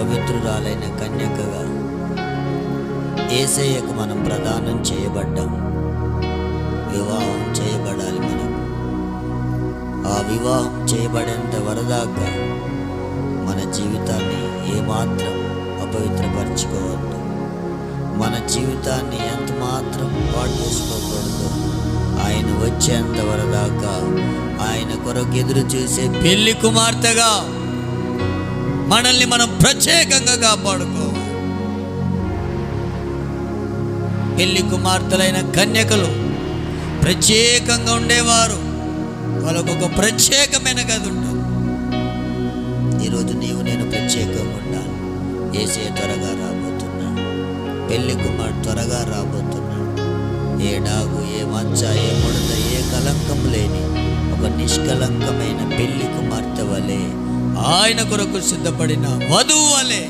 పవిత్రురాలైన కన్యకగా ఏసయ్యకు మనం ప్రదానం చేయబడ్డాం. వివాహం చేయబడాలి మనం. ఆ వివాహం చేయబడేంత వరదాకా మన జీవితాన్ని ఏమాత్రం అపవిత్రపరచుకోవద్దు. మన జీవితాన్ని ఎంత మాత్రం పాడు చేసుకోకూడదు. ఆయన వచ్చేంత వరదాకా ఆయన కొరకు ఎదురు చూసే పెళ్ళి కుమార్తెగా మనల్ని మనం ప్రత్యేకంగా కాపాడుకో. పెళ్ళి కుమార్తెలైన కన్యకలు ప్రత్యేకంగా ఉండేవారు. వాళ్ళకు ఒక ప్రత్యేకమైన గది ఉంటుంది ఈరోజు నీవు నేను ప్రత్యేకంగా ఉండాలి. ఏసే త్వరగా రాబోతున్నాడు. పెళ్ళి కుమార్ త్వరగా రాబోతున్నాడు. ఏ డాగు ఏ మంచ ఏ ముడత ఏ కలంకం లేని ఒక నిష్కలంకమైన పెళ్ళి కుమార్తె వలె ఆయన కొరకు సిద్ధపడిన వధువు వలె